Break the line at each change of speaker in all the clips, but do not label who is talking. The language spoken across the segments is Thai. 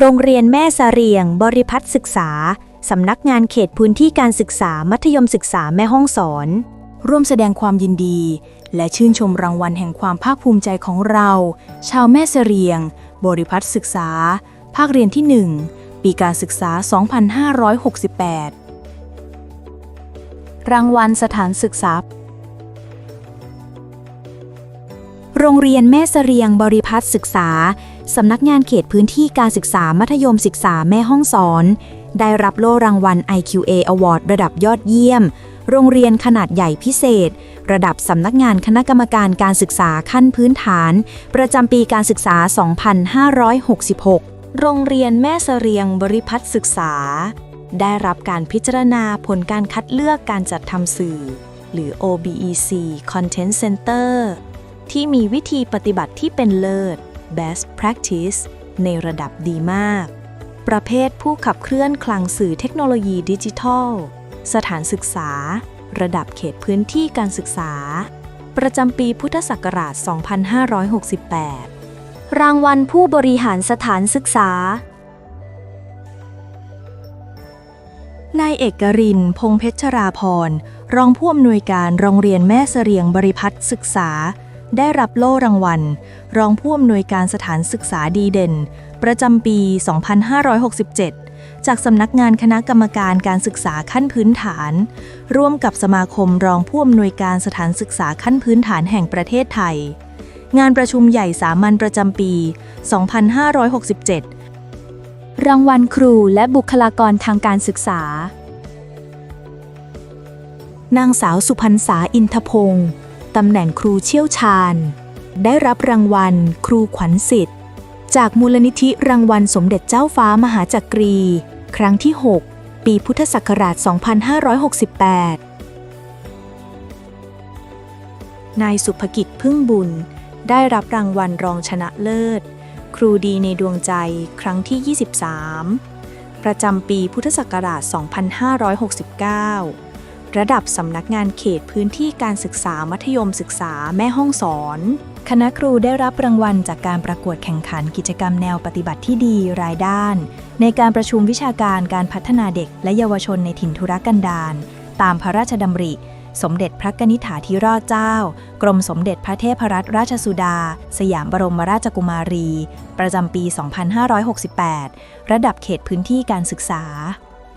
โรงเรียนแม่สเรียง บริพัตรศึกษา สำนักงานเขตพื้นที่การศึกษามัธยมศึกษาแม่ห้องสอน
ร่วมแสดงความยินดี และชื่นชมรางวัลแห่งความภาคภูมิใจของเรา ชาวแม่เสรียง บริพัตรศึกษา ภาคเรียนที่ 1 ปีการศึกษา 2568 รางวัลสถานศึกษา
โรงเรียนแม่เสรียงบริพัตรศึกษา สำนักงานเขตพื้นที่การศึกษามัธยมศึกษาแม่ห้องสอน ได้รับโล่รางวัล IQA Award ระดับยอดเยี่ยม โรงเรียนขนาดใหญ่พิเศษ ระดับสำนักงานคณะกรรมการการศึกษาขั้นพื้นฐาน ประจำปีการศึกษา 2566 โรงเรียนแม่เสรียงบริพัตรศึกษา ได้รับการพิจารณาผลการคัดเลือกการจัดทำสื่อ หรือ OBEC Content Center ที่มีวิธีปฏิบัติที่เป็นเลิศ best practice ในระดับดีมาก ประเภทผู้ขับเคลื่อนคลังสื่อเทคโนโลยีดิจิทัล สถานศึกษา ระดับเขตพื้นที่การศึกษา ประจำปีพุทธศักราช 2568 รางวัลผู้บริหารสถานศึกษา
นายเอกริน พงเพชราพร รองผู้อำนวยการโรงเรียนแม่เสรียงบริพัตรศึกษา ได้รับโล่รางวัล รองผู้อำนวยการสถานศึกษาดีเด่น ประจำปี 2567 จากสำนักงานคณะกรรมการการศึกษาขั้นพื้นฐาน ร่วมกับสมาคมรองผู้อำนวยการสถานศึกษาขั้นพื้นฐานแห่งประเทศไทย งานประชุมใหญ่สามัญประจำปี 2567
รางวัลครูและบุคลากรทางการศึกษา นางสาวสุพรรษาอินทพงศ์ ตำแหน่งครูเชี่ยวชาญ ได้รับรางวัล ครูขวัญสิทธิ์ จากมูลนิธิรางวัลสมเด็จเจ้าฟ้ามหาจักรี ครั้งที่ 6 ปีพุทธศักราช 2568 นายสุภกิจพึ่งบุญ ได้รับรางวัลรองชนะเลิศ ครูดีในดวงใจครั้งที่ 23 ประจำปีพุทธศักราช 2569 ระดับสำนักงานเขตพื้นที่การศึกษามัธยมศึกษาแม่ห้องสอน คณะครูได้รับรางวัลจากการประกวดแข่งขันกิจกรรมแนวปฏิบัติที่ดีรายด้าน ในการประชุมวิชาการการพัฒนาเด็กและเยาวชนในถิ่นทุรกันดารตามพระราชดำริ สมเด็จพระกนิษฐาธิราชเจ้า กรมสมเด็จพระเทพรัตนราชสุดา สยามบรมราชกุมารี ประจำปี 2568 ระดับเขตพื้นที่การศึกษา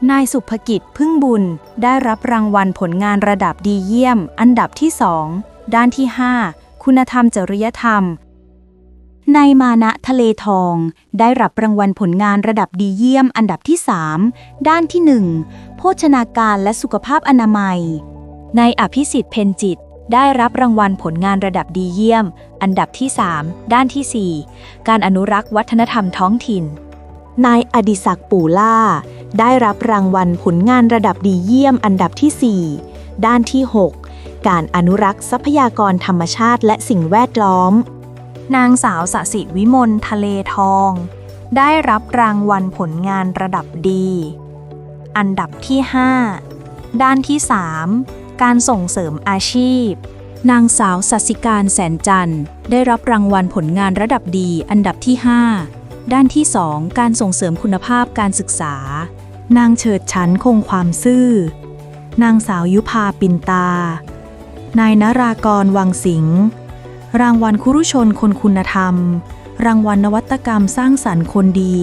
นายสุภกิจพึ่งบุญได้รับรางวัลผลงานระดับดีเยี่ยม อันดับที่2ด้านที่ 5 คุณธรรมจริยธรรมนายมานะทะเลทอง ได้รับรางวัลผลงานระดับดีเยี่ยม อันดับที่ 3 ด้านที่ 1 โภชนาการและสุขภาพอนามัยนายอภิสิทธิ์เพนจิต ได้รับรางวัลผลงานระดับดีเยี่ยม อันดับที่ 3 ด้านที่ 4 การอนุรักษ์วัฒนธรรมท้องถิ่น นายอดิศักดิ์ปู่ล่า ได้รับรางวัลผลงานระดับดีเยี่ยมอันดับที่ 4 ด้านที่ 6 การอนุรักษ์ทรัพยากรธรรมชาติและสิ่งแวดล้อม นางสาวสสิวิมลทะเลทอง ได้รับรางวัลผลงานระดับดี อันดับที่ 5 ด้านที่ 3 การส่งเสริมอาชีพ นางสาวสัสิการแสนจันทร์ได้รับรางวัลผลงานระดับดีอันดับที่ 5 ด้านที่ 2 การส่งเสริมคุณภาพการศึกษา นางเฉิดฉันคงความซื่อ นางสาวยุพาปินตา นายนรากรวังสิงห์รางวัลคุรุชนคนคุณธรรม รางวัลนวัตกรรมสร้างสรรค์คนดี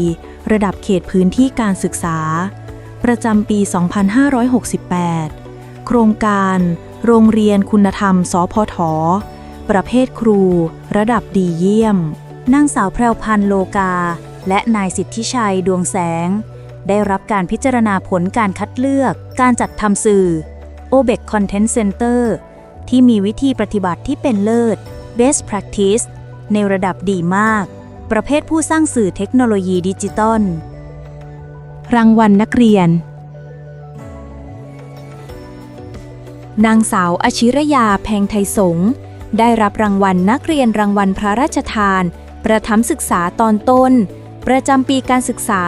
ระดับเขตพื้นที่การศึกษา ประจำปี 2568 โครงการ โรงเรียนคุณธรรม สพท ประเภทครู ระดับดีเยี่ยม นางสาวแพรวพันธ์โลกา และนายสิทธิชัยดวงแสง ได้รับการพิจารณาผลการคัดเลือก การจัดทำสื่อ o b e c Content Center ที่มีวิธีปฏิบัติที่เป็นเลิศ Best Practice ในระดับดีมาก ประเภทผู้สร้างสื่อเทคโนโลยีดิจิตอล รางวัลนักเรียน นางสาวอชิรยาแพงไทยสงฆ์ได้รับรางวัลนักเรียนรางวัลพระราชทาน ประถมศึกษาตอนต้น ประจำปีการศึกษา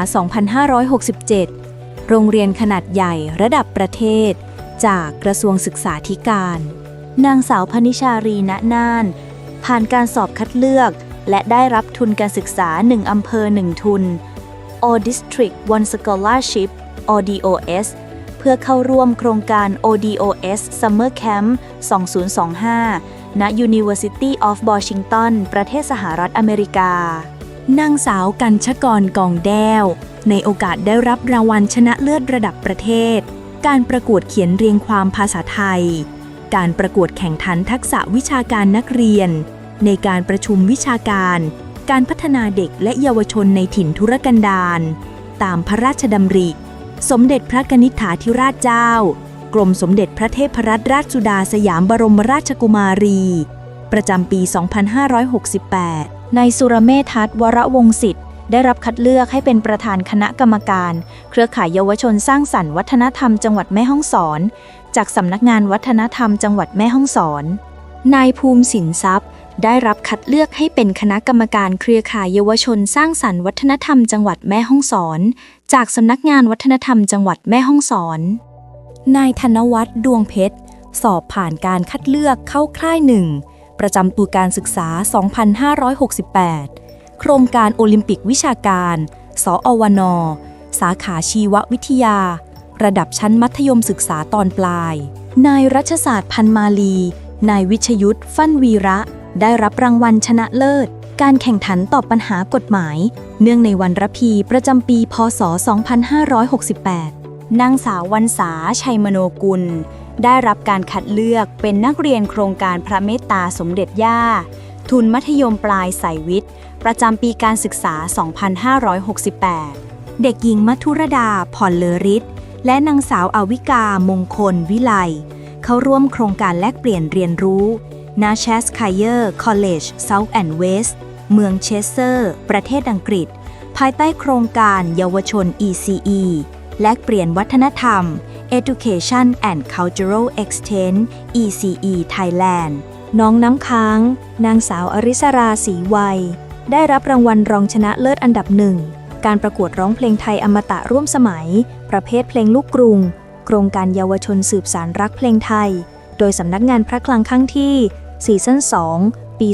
2567 โรงเรียนขนาดใหญ่ระดับประเทศ จากกระทรวงศึกษาธิการ นางสาวพนิชารีณน่าน ผ่านการสอบคัดเลือก และได้รับทุนการศึกษา 1 อำเภอ 1 ทุน All District One Scholarship ODOS เพื่อเข้าร่วมโครงการ ODOS Summer Camp 2025 ณ University of Washington ประเทศสหรัฐอเมริกา
นางสาวกัญชกรกองแด้ว ในโอกาสได้รับรางวัลชนะเลิศระดับประเทศ การประกวดเขียนเรียงความภาษาไทย การประกวดแข่งขันทักษะวิชาการนักเรียน ในการประชุมวิชาการ การพัฒนาเด็กและเยาวชนในถิ่นทุรกันดารตามพระราชดำริ สมเด็จพระนิษฐาธิราชเจ้า กรมสมเด็จพระเทพรัตนราชสุดาสยามบรมราชกุมารี ประจำปี 2568
นายสุรเมธัศวรวงศ์สิทธิ์ได้รับคัดเลือกให้เป็นประธานคณะกรรมการ เครือข่ายเยาวชนสร้างสรรค์วัฒนธรรมจังหวัดแม่ฮ่องสอน จากสำนักงานวัฒนธรรมจังหวัดแม่ฮ่องสอน นายภูมิสินทรัพย์ ได้รับคัดเลือกให้เป็นคณะกรรมการเครือข่ายเยาวชนสร้างสรรค์วัฒนธรรมจังหวัดแม่ฮ่องสอน จากสำนักงานวัฒนธรรมจังหวัดแม่ฮ่องสอน
นายธนวัฒน์ดวงเพชร สอบผ่านการคัดเลือกเข้าค่ายหนึ่ง ประจำปีการศึกษา 2568 โครงการโอลิมปิกวิชาการสอวนสาขาชีววิทยา ระดับชั้นมัธยมศึกษาตอนปลาย นายรัชศาสตร์พันมาลี นายวิชยุทธ์ฟั่นวีระ ได้รับรางวัลชนะเลิศ การแข่งขันตอบปัญหากฎหมาย เนื่องในวันระพีประจำปี พศ 2568
นางสาววันษาชัยมโนกุล ได้รับการคัดเลือกเป็นนักเรียนโครงการพระเมตตาสมเด็จย่า ทุนมัธยมปลายสายวิทย์ ประจำปีการศึกษา 2568
เด็กหญิงมัทุรดาผ่อนเลอริศและนางสาวอาวิกามงคลวิไล เข้าร่วมโครงการแลกเปลี่ยนเรียนรู้นาเชสคายเออร์คอลเลจเซาท์แอนด์เวสต์เมืองเชสเซอร์ ประเทศอังกฤษ ภายใต้โครงการเยาวชน ECE แลกเปลี่ยนวัฒนธรรม Education and Cultural Exchange ECE Thailand น้องน้ำค้าง นางสาวอริสราศรีวัย ได้รับรางวัลรองชนะเลิศอันดับหนึ่ง การประกวดร้องเพลงไทยอมตะร่วมสมัย ประเภทเพลงลูกกรุง โครงการเยาวชนสืบสารรักเพลงไทย โดยสำนักงานพระคลังข้างที่ซีซั่น2 ปี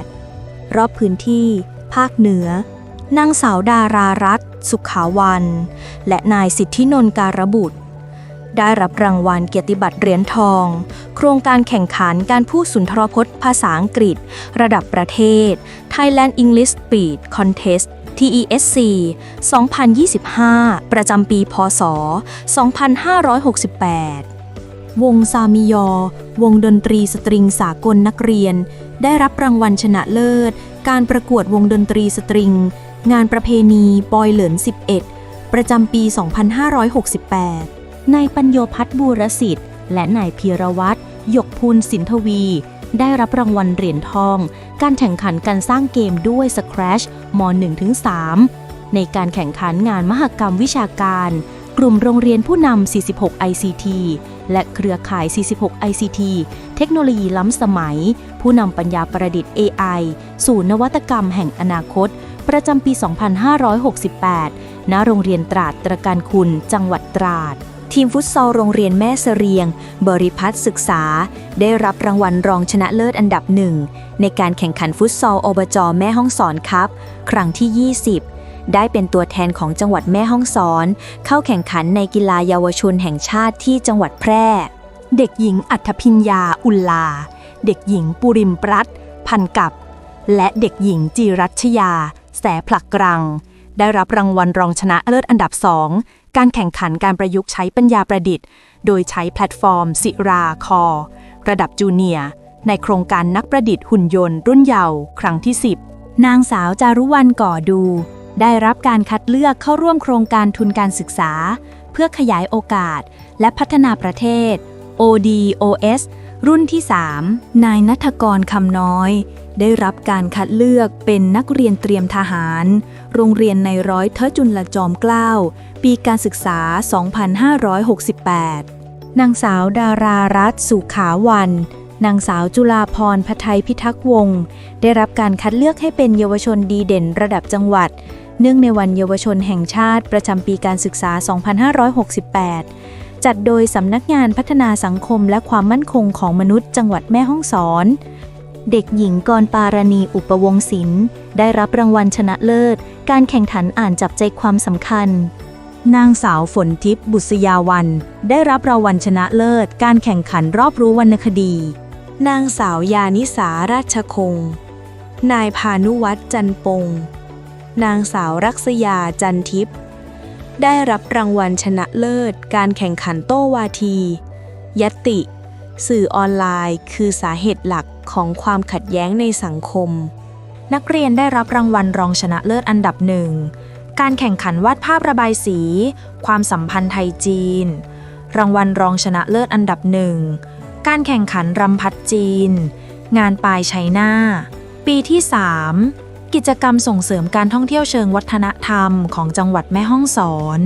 2568 รอบพื้นที่ ภาคเหนือ นางสาวดารารัตน์สุขาวัน และนายสิทธินนการบุตร ได้รับรางวัลเกียรติบัตรเหรียญทอง โครงการแข่งขันการพูดสุนทรพจน์ภาษาอังกฤษ ระดับประเทศ Thailand English Speed Contest TESC 2025 ประจำปี พศ 2568 วงซามิยอ วงดนตรีสตริงสากลนักเรียน ได้รับรางวัลชนะเลิศ การประกวดวงดนตรีสตริง งานประเพณีปอยเหลิน 11 ประจำปี 2568 นายปัญโยพัฒน์บูรสิทธิ์ และนายพีรวัตรหยกพูลสินทวี ได้รับรางวัลเหรียญทอง การแข่งขันการสร้างเกมด้วย Scratch ม 1-3 ในการแข่งขันงานมหกรรมวิชาการ กลุ่มโรงเรียนผู้นำ 46 ICT และเครือข่าย 46 ICT เทคโนโลยีล้ำสมัย ผู้นำปัญญาประดิษฐ์ AI สู่นวัตกรรมแห่งอนาคต ประจำปี 2568 ณ โรงเรียนตราดตระการคุณ จังหวัดตราด ทีมฟุตซอลโรงเรียนแม่เสรียง บริพัตรศึกษา ได้รับรางวัลรองชนะเลิศอันดับหนึ่ง ในการแข่งขันฟุตซอลอบจแม่ห้องสอนครับ ครั้งที่ 20ได้เป็นตัวแทนของจังหวัดแม่ห้องสอน เข้าแข่งขันในกีฬาเยาวชนแห่งชาติที่จังหวัดแพร่ เด็กหญิงอัธพิญญาอุลลาเด็กหญิงปุริมปรัตพันกับ และเด็กหญิงจีรัชยา แสผลักกรัง ได้รับรางวัลรองชนะเลิศอันดับ2การแข่งขันการประยุกต์ใช้ปัญญาประดิษฐ์ โดยใช้แพลตฟอร์ม สิราคอ ระดับจูเนียในโครงการนักประดิษฐ์หุ่นยนต์ รุ่นเยาว์ครั้งที่ 10 นางสาวจารุวรรณก่อดู ได้รับการคัดเลือกเข้าร่วมโครงการทุนการศึกษา เพื่อขยายโอกาส และพัฒนาประเทศ ODOS รุ่นที่ 3 นายนัทกรคำน้อย ได้รับการคัดเลือกเป็นนักเรียนเตรียมทหาร โรงเรียนในร้อยเทอจุลจอมเกล้า ปีการศึกษา 2568 นางสาวดารารัตนสุขาวัน นางสาวจุลาพรพไทยพิทักษ์วงศ์ได้รับการคัดเลือกให้เป็นเยาวชนดีเด่นระดับจังหวัด เนื่องในวันเยาวชนแห่งชาติประจำปีการศึกษา 2568 จัดโดยสำนักงานพัฒนาสังคมและความมั่นคงของมนุษย์จังหวัดแม่ฮ่องสอน
เด็กหญิงกรปารณีอุปวงศิลป์ได้รับรางวัลชนะเลิศ การแข่งขันอ่านจับใจความสำคัญ
นางสาวฝนทิพย์บุษยาวัน ได้รับรางวัลชนะเลิศ การแข่งขันรอบรู้วรรณคดี นางสาวยานิสาราชคง นายพานุวัฒน์จันปง นางสาวรักษยาจันทิพย์ได้รับรางวัลชนะเลิศ การแข่งขันโต้วาที ยติ สื่อออนไลน์ คือสาเหตุหลัก ของความขัดแย้งในสังคม
นักเรียนได้รับรางวัลรองชนะเลิศอันดับหนึ่ง การแข่งขันวาดภาพระบายสี ความสัมพันธ์ไทยจีน รางวัลรองชนะเลิศอันดับหนึ่ง การแข่งขันรำพัดจีน งานปลายชัยนาปีที่ 3 กิจกรรมส่งเสริมการท่องเที่ยวเชิงวัฒนธรรมของจังหวัดแม่ฮ่องสอน